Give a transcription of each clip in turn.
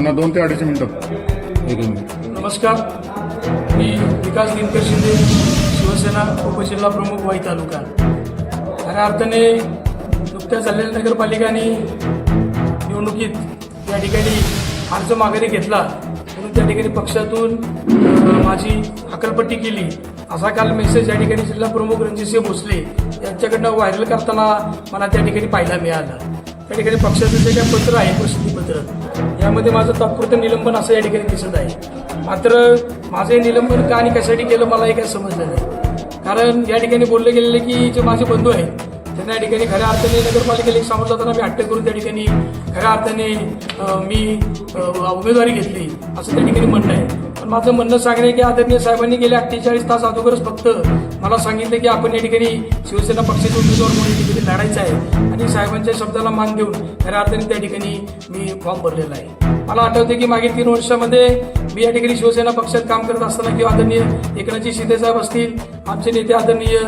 अण्णा दोन ते अडीच मिनिटं. एक मिनिट. नमस्कार. मी विकास दिनकर शिंदे शिवसेना उपजिल्हा प्रमुख वाई तालुका. खऱ्या अर्थाने नुकत्याच झालेल्या नगरपालिका आणि निवडणुकीत या ठिकाणी अर्ज माघारी घेतला. म्हणून त्या ठिकाणी पक्षातून माझी हकलपट्टी केली. असा काल मेसेज या ठिकाणी जिल्हा प्रमुख रणजितसिंह भोसले यांच्याकडनं व्हायरल करताना मला त्या ठिकाणी पाहायला मिळालं. त्या ठिकाणी पक्षाचं जे काही पत्र आहे प्रसिद्धीपत्र यामध्ये माझं तात्पुरतं निलंबन असं या ठिकाणी दिसत आहे. मात्र माझं हे निलंबन का आणि कशासाठी केलं मलाही काय समजलं नाही. कारण या ठिकाणी बोलले गेलेले की जे माझे बंधू आहेत त्यांना या ठिकाणी खऱ्या अर्थाने नगरपालिकेला एक समोर जाताना मी अटक करून त्या ठिकाणी खऱ्या अर्थाने मी उमेदवारी घेतली असं त्या ठिकाणी म्हणणं आहे. पण माझं म्हणणं सांगणं आहे की आदरणीय साहेबांनी गेले अठ्ठेचाळीस तास अगोदरच फक्त मला सांगितलं की आपण या ठिकाणी शिवसेना पक्षाचे उमेदवार म्हणून या ठिकाणी लढायचं आहे. आणि साहेबांच्या शब्दाला मान देऊन खऱ्या अर्थाने त्या ठिकाणी मी फॉर्म भरलेला आहे. मला आठवते की मागील तीन वर्षामध्ये मी या ठिकाणी शिवसेना पक्षात काम करत असताना किंवा आदरणीय एकनाथजी शिंदेसाहेब असतील आमचे नेते आदरणीय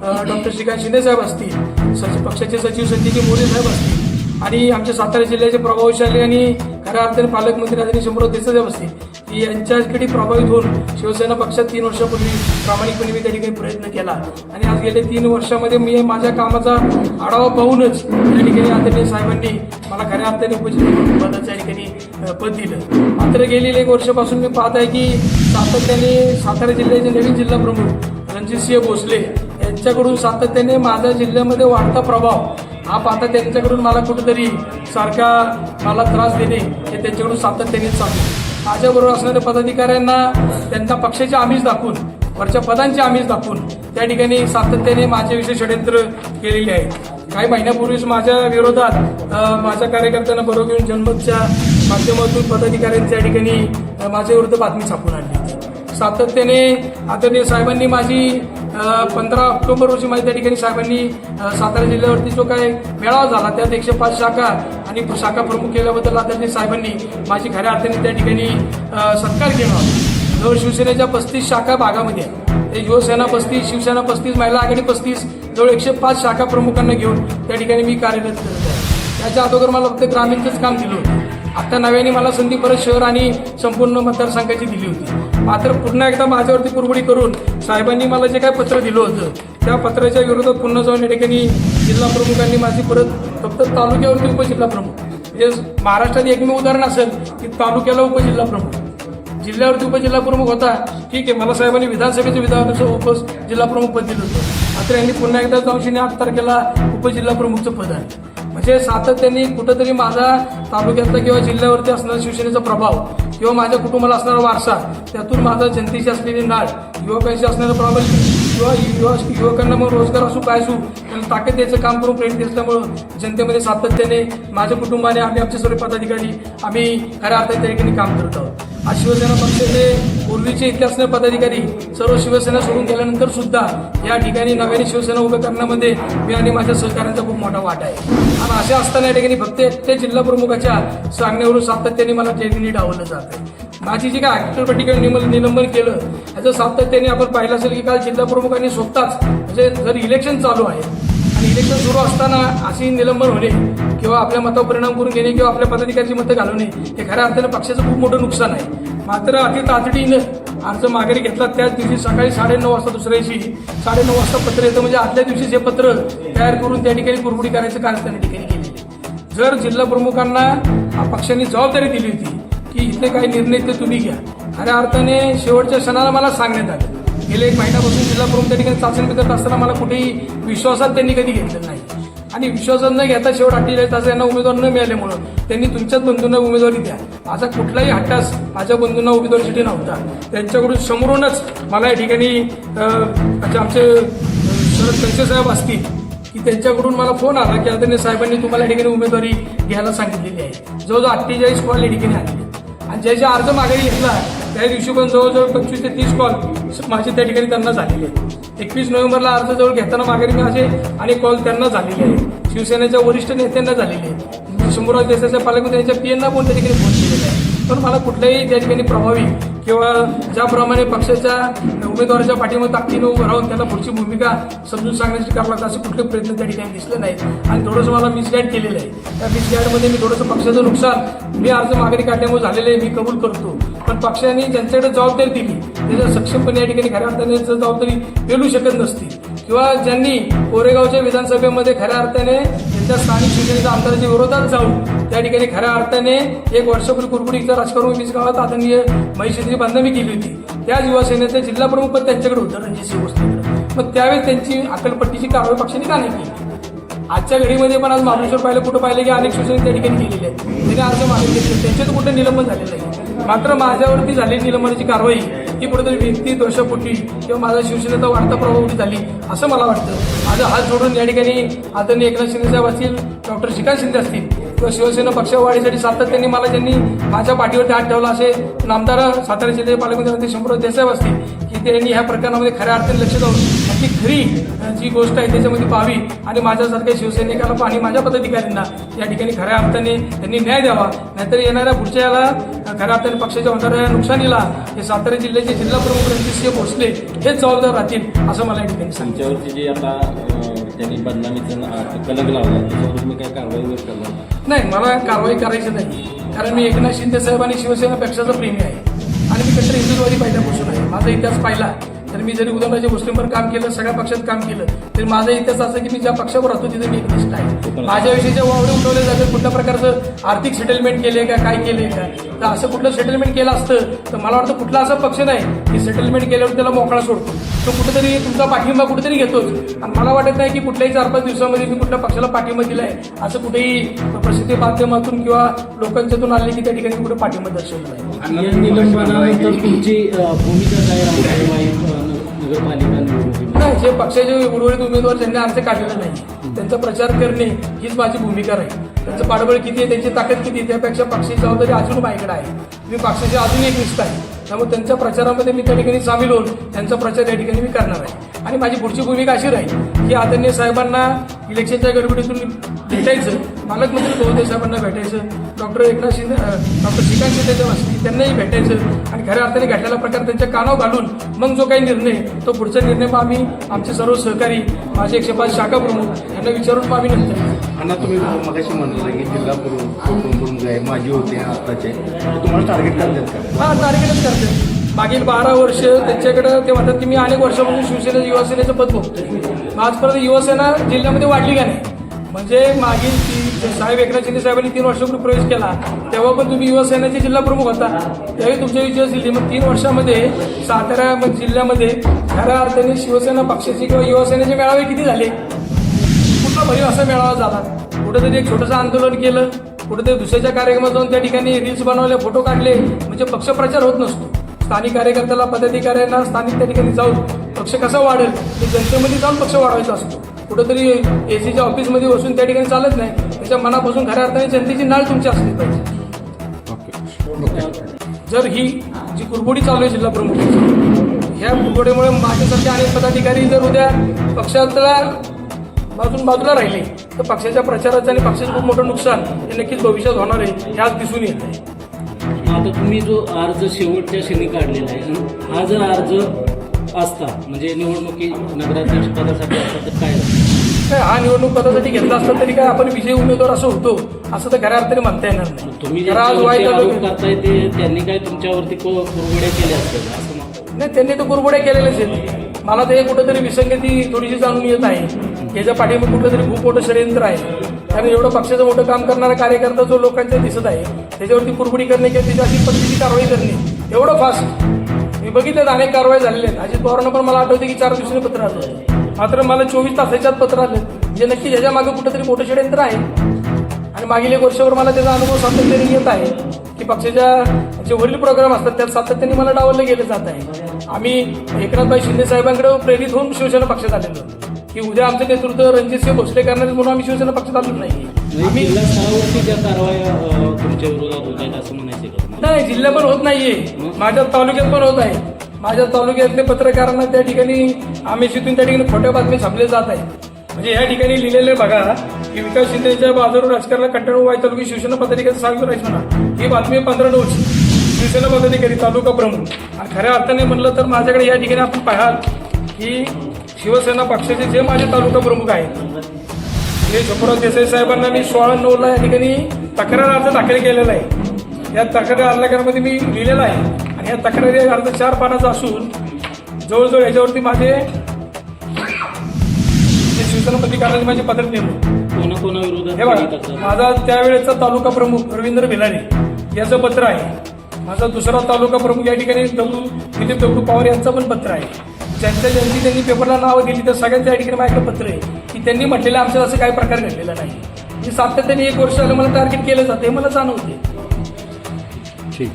डॉक्टर श्रीकांत शिंदेसाहेब असतील सचिव पक्षाचे सचिव संजयजी मोरे साहेब असतील आणि आमच्या सातारा जिल्ह्याचे प्रभावशाली आणि खऱ्या अर्थाने पालकमंत्री आदरणीय शंभर देसाई साहेब असतील की यांच्याकडे प्रभावित होऊन शिवसेना पक्षात तीन वर्षापूर्वी प्रामाणिकपणे मी त्या ठिकाणी प्रयत्न केला. आणि आज गेले तीन वर्षामध्ये मी माझ्या कामाचा आढावा पाहूनच त्या ठिकाणी आदरणीय साहेबांनी मला खऱ्या अर्थाने उपजिल्हा पदाच्या ठिकाणी पद दिलं. मात्र गेलेले एक वर्षापासून मी पाहत आहे की सातत्याने सातारा जिल्ह्याचे नवीन जिल्हा प्रमुख रणजितसिंह भोसले यांच्याकडून सातत्याने माझ्या जिल्ह्यामध्ये वाढता प्रभाव हा पाहता त्यांच्याकडून मला कुठेतरी सारखा मला त्रास देणे हे त्यांच्याकडून सातत्याने चालू माझ्याबरोबर असणाऱ्या पदाधिकाऱ्यांना त्यांना पक्षाचे आमिष दाखवून वरच्या पदांचे आमिष दाखवून त्या ठिकाणी सातत्याने माझ्याविषयी षडयंत्र केलेले आहे काही महिन्यापूर्वीच माझ्या विरोधात माझ्या कार्यकर्त्यांना बरोबर घेऊन जनमतच्या माध्यमातून पदाधिकाऱ्यांच्या ठिकाणी माझ्या विरुद्ध बातमी छापून आणली. सातत्याने आदरणीय साहेबांनी माझी पंधरा ऑक्टोबर रोजी माझ्या त्या ठिकाणी साहेबांनी सातारा जिल्ह्यावरती जो काय मेळावा झाला त्यात एकशे पाच शाखा आणि शाखा प्रमुख केल्याबद्दल आदरणीय साहेबांनी माझी खऱ्या अर्थाने त्या ठिकाणी सत्कार केला जवळ शिवसेनेच्या पस्तीस शाखा भागामध्ये ते युवसेना पस्तीस शिवसेना पस्तीस महिला आघाडी पस्तीस जवळ एकशे पाच शाखा प्रमुखांना घेऊन त्या ठिकाणी मी कार्यरत करत आहे. त्याच्या अगोदर मला फक्त ग्रामीणचंच काम दिलं होतं. आता नव्याने मला संधी परत शहर आणि संपूर्ण मतदारसंघाची दिली होती. मात्र पुन्हा एकदा माझ्यावरती कुरबुडी करून साहेबांनी मला जे काय पत्र दिलं होतं त्या पत्राच्या विरोधात पुन्हा जाऊन या ठिकाणी जिल्हा प्रमुखांनी माझी परत फक्त तालुक्यावरती उपजिल्हा प्रमुख. म्हणजे महाराष्ट्रात एकमेव उदाहरण असेल की तालुक्याला उपजिल्हा प्रमुख. जिल्ह्यावरती उपजिल्हा प्रमुख होता ठीक आहे मला साहेबांनी विधानसभेचं विधानसभा उप जिल्हा प्रमुख पद दिलं होतं. मात्र यांनी पुन्हा एकदा जाऊन शनी आठ तारखेला उपजिल्हा प्रमुखचं पद आहे म्हणजे सातत्याने कुठंतरी माझा तालुक्यातला किंवा जिल्ह्यावरती असणारा शिवसेनेचा प्रभाव किंवा माझ्या कुटुंबाला असणारा वारसा त्यातून माझा जनतेची असलेली नाळ युवकांशी असणारा प्रभाव किंवा युवा युवकांना मग रोजगार असू काय असू त्यांना ताकद द्यायचं काम करून प्रेरित असल्यामुळं जनतेमध्ये सातत्याने माझ्या कुटुंबाने आम्ही आमचे सर्व पदाधिकारी आम्ही खऱ्या अर्थात त्या ठिकाणी काम करत आहोत. आज शिवसेना पक्षाचे पूर्वीचे इथले असणारे पदाधिकारी सर्व शिवसेना सोडून गेल्यानंतर सुद्धा या ठिकाणी नव्याने शिवसेना उभं करण्यामध्ये मी आणि माझ्या सहकाऱ्यांचा खूप मोठा वाटा आहे. आणि असे असताना या ठिकाणी फक्त ते जिल्हा प्रमुखाच्या सांगण्यावरून सातत्याने मला त्या ठिकाणी डावलं जात आहे. माझी जी काय ऍक्टिव्हिटी निलंबन निलंबन केलं याचं सातत्याने आपण पाहिलं असेल की काल जिल्हा प्रमुखांनी स्वतःच म्हणजे जर इलेक्शन चालू आहे इलेक्शन सुरू असताना अशी निलंबन होणे किंवा आपल्या मतावर परिणाम करून घेणे किंवा आपल्या पदाधिकाऱ्याची मतं घालवणे हे खऱ्या अर्थानं पक्षाचं खूप मोठं नुकसान आहे. मात्र अति तातडीनं अर्ज माघारी घेतला. त्याच दिवशी सकाळी साडेनऊ वाजता दुसऱ्या दिवशी साडेनऊ वाजता पत्र येतं. म्हणजे आदल्या दिवशी हे पत्र तयार करून त्या ठिकाणी कुरबुडी करायचं कार्य त्या ठिकाणी केले जर जिल्हा प्रमुखांना पक्षाने पक्षांनी जबाबदारी दिली होती की इथले काही निर्णय ते तुम्ही घ्या. खऱ्या अर्थाने शेवटच्या क्षणाला मला सांगण्यात आलं. गेले एक महिन्यापासून जिल्हा प्रमुख त्या ठिकाणी चाचणी करत असताना मला कुठेही विश्वासात त्यांनी कधी घेतलं नाही. आणि विश्वासात न घेता शेवट अठ्ठेचाळीस तास यांना उमेदवार न मिळाल्यामुळं त्यांनी तुमच्याच बंधूंना उमेदवारी द्या. माझा कुठलाही हट्टास माझ्या बंधूंना उमेदवारीसाठी नव्हता. त्यांच्याकडून समोरूनच मला या ठिकाणी म्हणजे आमचे शरद कंचे साहेब असतील की त्यांच्याकडून मला फोन आला की आदरणीय साहेबांनी तुम्हाला या ठिकाणी उमेदवारी घ्यायला सांगितलेली आहे. जवळजवळ अठ्ठेचाळीस कॉल या ठिकाणी आलेले आणि ज्याच्या अर्ज मागे घेतला त्या दिवशी पण जवळजवळ पंचवीस ते तीस कॉल माझे त्या ठिकाणी त्यांना झालेले आहेत. एकवीस नोव्हेंबरला अर्ज जवळ घेताना माघारी माझे अनेक कॉल त्यांना झालेले आहेत. शिवसेनेच्या वरिष्ठ नेत्यांना झालेले आहेत. शंभूराज देसाईच्या पालकमंत्री यांच्या पीएनना पण त्या ठिकाणी फोन केलेला आहे पण मला कुठल्याही त्या ठिकाणी प्रभावी किंवा ज्याप्रमाणे पक्षाच्या उमेदवाराच्या पाठीमध्ये ताकदीनं उभं राहून त्याला पुढची भूमिका समजून सांगण्याची करावं लागतं असे कुठले प्रयत्न त्या ठिकाणी दिसले नाहीत. आणि थोडंसं मला मिसगाईड केलेलं आहे. त्या मिसगाईडमध्ये मी थोडंसं पक्षाचं नुकसान मी अर्ज माघारी काढल्यामुळे झालेलं आहे मी कबूल करतो. पण पक्षाने ज्यांच्याकडे जबाबदारी दिली त्याच्या सक्षमपणे या ठिकाणी खऱ्या अर्थाने जबाबदारी पेलू शकत नसती किंवा ज्यांनी कोरेगावच्या विधानसभेमध्ये खऱ्या अर्थाने त्यांच्या स्थानिक शिवसेनेच्या आमदाराच्या विरोधात जाऊन त्या ठिकाणी खऱ्या अर्थाने एक वर्षपूर्वी कुरकुडीचं राजकारण वीस गावात आदरणीय महिषेची बांधणी केली होती. त्या युवासेनेचे जिल्हा प्रमुख पद त्यांच्याकडे होतं रणजितसिंह गोष्टीकडे मग त्यावेळेस त्यांची अकलपट्टीची कारवाई पक्षाने का नाही केली? आजच्या घडीमध्ये पण आज महाबळेश्वर पाहिलं कुठं पाहिलं की अनेक शिवसेने त्या ठिकाणी केलेले आहेत. त्यांनी अर्ज मागे घेतले त्यांच्यात कुठं कुठे निलंबन झालेलं आहे मात्र माझ्यावरती झालेली निलंबनाची कारवाई ही कुठेतरी व्यक्ती दोषापोटी किंवा माझा शिवसेनेचा वाढता प्रभाव झाली असं मला वाटतं. माझा हात जोडून या ठिकाणी आदरणीय एकनाथ शिंदे साहेब असतील डॉक्टर श्रीकांत शिंदे असतील किंवा शिवसेना पक्षवाढीसाठी सातत्याने मला त्यांनी माझ्या पाठीवरती हात ठेवला असे नामदार सातारा जिल्ह्याचे पालकमंत्री शंभर देसाहेब असतील की त्यांनी ह्या प्रकरणामध्ये खऱ्या अर्थाने लक्ष जाऊन ती खरी जी गोष्ट आहे त्याच्यामध्ये पाहावी. आणि माझ्यासारख्या शिवसैनिकाला आणि माझ्या पदाधिकाऱ्यांना. या ठिकाणी खऱ्या अर्थाने त्यांनी न्याय द्यावा. नाहीतर येणाऱ्या पुढच्या याला खऱ्या अर्थाने पक्षाच्या होणाऱ्या नुकसानीला हे सातारा जिल्ह्याचे जिल्हा प्रमुख रणजितसिंह भोसले हेच जबाबदार राहतील असं मला या ठिकाणी सांगितलं जे आता त्यांनी बदनामीचं कलंक लावला त्याच्यावर तुम्ही काय कारवाई वगैरे करणार? नाही मला कारवाई करायची नाही. कारण मी एकनाथ शिंदे साहेब आणि शिवसेना पक्षाचा प्रेमी आहे. आणि मी कट्टर हिंदुत्ववादी पहिल्यापासून आहे? माझा इतिहास पाहिला. तर मी जरी उदयनराजे भोसलेंवर काम केलं सगळ्या पक्षात काम केलं तरी माझा इतिहास असा की मी ज्या पक्षावर राहतो तिथे मी एकनिष्ठ आहे. माझ्याविषयी जे वावडे उठवले जातात कुठल्या प्रकारचं आर्थिक सेटलमेंट केले का काय केले का? तर असं कुठलं सेटलमेंट केलं असतं तर मला वाटतं कुठला असा पक्ष नाही की सेटलमेंट केल्यावर त्याला मोकळा सोडतो. तो कुठेतरी तुमचा पाठिंबा कुठेतरी घेतोच. आणि मला वाटत नाही की कुठल्याही चार पाच दिवसामध्ये मी कुठल्या पक्षाला पाठिंबा दिलाय असं कुठेही प्रसिद्धी माध्यमातून किंवा लोकांच्यातून आले की त्या ठिकाणी कुठे पाठिंबा दर्शवला निलंबनानंतर तुमची भूमिका काय राहणार मालिका निवडणुकीमध्ये नाही जे पक्षाचे उर्वरित उमेदवार त्यांनी अर्ज काढलेला नाही. त्यांचा प्रचार करणे हीच माझी भूमिका राहील. त्यांचं पाठबळ किती आहे त्यांची ताकद किती आहे त्यापेक्षा पक्षाची जबाबदारी अजून माझ्याकडे आहे. मी पक्षाचे अजून एक निष्ठ आहे. त्यामुळे त्यांच्या प्रचारामध्ये मी त्या ठिकाणी सामील होऊन त्यांचा प्रचार या ठिकाणी मी करणार आहे. आणि माझी पुढची भूमिका अशी राहील की आदरणीय साहेबांना इलेक्शनच्या गडबडीतून भेटायचं. पालकमंत्री महोदय साहेबांना भेटायचं. डॉक्टर एकनाथ शिंदे डॉक्टर श्रीकांत शिंदे जे असतील त्यांनाही भेटायचं. आणि खऱ्या अर्थाने घडलेला प्रकार त्यांच्या कानावर घालून मग जो काही निर्णय तो पुढचा निर्णय मग आम्ही आमचे सर्व सहकारी माझे एकशे पाच शाखा प्रमुख यांना विचारून मग आम्ही नंतर. अण्णा तुम्ही मगाशी म्हणलं की जिल्हा प्रमुख आहे माझी होते आत्ताचे. ते तुम्हाला टार्गेट करतात का? हा टार्गेटच करते मागील बारा वर्ष त्यांच्याकडे ते म्हणतात की मी अनेक वर्षापासून शिवसेना युवासेनेचं पद मग आजपर्यंत युवासेना जिल्ह्यामध्ये वाढली का नाही? म्हणजे मागील ती- साहेब एकनाथ शिंदे साहेबांनी तीन वर्षापूर्वी प्रवेश केला तेव्हा पण तुम्ही युवासेनेचे जिल्हा प्रमुख होता. त्यावेळी तुमच्या विजय दिली मग तीन वर्षामध्ये सातारा जिल्ह्यामध्ये खऱ्या अर्थाने शिवसेना पक्षाचे किंवा युवासेनेचे मेळावे किती झाले? कुठला भरीव असा मेळावा झाला? कुठेतरी एक छोटंसं आंदोलन केलं कुठेतरी दुसऱ्याच्या कार्यक्रमात जाऊन त्या ठिकाणी रील्स बनवले फोटो काढले. म्हणजे पक्ष प्रचार होत नसतो. स्थानिक कार्यकर्त्याला पदाधिकाऱ्यांना स्थानिक त्या ठिकाणी जाऊन पक्ष कसा वाढेल ते जनतेमध्ये जाऊन पक्ष वाढवायचा असतो. कुठेतरी एसीच्या ऑफिसमध्ये बसून त्या ठिकाणी चालत नाही. त्याच्या मनापासून खऱ्या अर्थाने जनतेची नाळ तुमची असली पाहिजे. जर ही जी कुरबुडी चालू आहे जिल्हा प्रमुखांची ह्या कुरबुडीमुळे माझ्यासारखे अनेक पदाधिकारी जर उद्या पक्षाला बाजून बाजूला राहिले तर पक्षाच्या प्रचाराचं आणि पक्षाचं खूप मोठं नुकसान हे नक्कीच भविष्यात होणार आहे हे आज दिसून येत आहे. आता तुम्ही जो अर्ज शेवटच्या क्षणी काढलेला आहे हा जर अर्ज असता म्हणजे निवडणुकी नगराध्यक्ष पदासाठी असता तर काय? काय हा निवडणूक पदासाठी घेतला असता तरी काय आपण विजयी उमेदवार असं होतो? असं तर खऱ्या अर्थाने म्हणता येणार नाही. तुम्ही कारण आज वाईट आरोप आलं- करताय ते त्यांनी काय तुमच्यावरती को- केल्या असतील? असं म्हणतो नाही त्यांनी तर कुरबुड्या केलेल्याच आहेत. मला तर हे कुठंतरी विसंगती थोडीशी जाणून येत आहे. याच्या पाठीमागे कुठलं तरी खूप मोठं षडयंत्र आहे. कारण एवढं पक्षाचं मोठं काम करणारा कार्यकर्ता जो लोकांच्या दिसत आहे त्याच्यावरती कुरबुडी करणे किंवा त्याच्या अशी पद्धतीची कारवाई करणे एवढं फास्ट मी बघितलं अनेक कारवाई झालेल्या आहेत. अजित पवारांना पण मला आठवते की चार दिवसांनी पत्र आलं मात्र मला चोवीस तासाच्यात पत्र आलं जे नक्की ज्याच्या मागे कुठेतरी मोठं षडयंत्र आहे. आणि मागील एक वर्षभर मला त्याचा अनुभव सातत्याने येत आहे की पक्षाच्या जे वरील प्रोग्राम असतात त्यात सातत्याने मला डावललं गेलं जात आहे. आम्ही एकनाथभाई शिंदे साहेबांकडे प्रेरित होऊन शिवसेना पक्षात आलेलो की उद्या आमचं नेतृत्व रणजितसिंह भोसले करणार म्हणून आम्ही शिवसेना पक्षात आलो नाही आम्ही जिल्हा स्तरावरती ज्या कारवाया अं, तुमच्या विरोधात होत आहेत असं म्हणायचं का तुम्हाला? नाही जिल्हा पण होत नाहीये. माझ्या तालुक्यात पण होत आहे. माझ्या तालुक्यातले पत्रकारांना त्या ठिकाणी आमिषीतून त्या ठिकाणी खोट्या बातमी छापले जात आहे म्हणजे या ठिकाणी लिहिलेले बघा की विकास शिंदेच्या बाजूवर राजकारणाला कंटाळून वाय तालुकी शिवसेना पदाधिकारी सांगतो राहील म्हणा ही बातमी पंधरा नऊची. शिवसेना पदाधिकारी तालुका प्रमुख. आणि खऱ्या अर्थाने म्हणलं तर माझ्याकडे या ठिकाणी आपण पाहाल की शिवसेना पक्षाचे जे माझे तालुका प्रमुख आहेत हे शंभूराव देसाई साहेबांना मी सोळा नऊला या ठिकाणी तक्रार अर्ज दाखल केलेला आहे. या तक्रार अर्जामध्ये मी लिहिलेला आहे. आणि या तक्रारी अर्ज चार पानाचा असून जवळजवळ याच्यावरती माझे जे शिवसेना पदाधिकाऱ्यांनी माझे पत्र नेमले हे बघा? माझा त्यावेळेचा तालुका प्रमुख रवींद्र भिलारे याचं पत्र आहे. माझा दुसरा तालुका प्रमुख या ठिकाणी दगडू दिलीप दगडू पवार यांचं पण पत्र आहे. ज्यांच्या ज्यांची त्यांनी पेपरला नावं दिली तर सगळ्यांच्या या ठिकाणी माझ्याकडे पत्र आहे. की त्यांनी म्हटलेलं आमच्यावर असं काही प्रकार घडलेला नाही. मी सातत्याने एक वर्ष आलं मला टार्गेट केलं जाते मला जाणवते ठीक.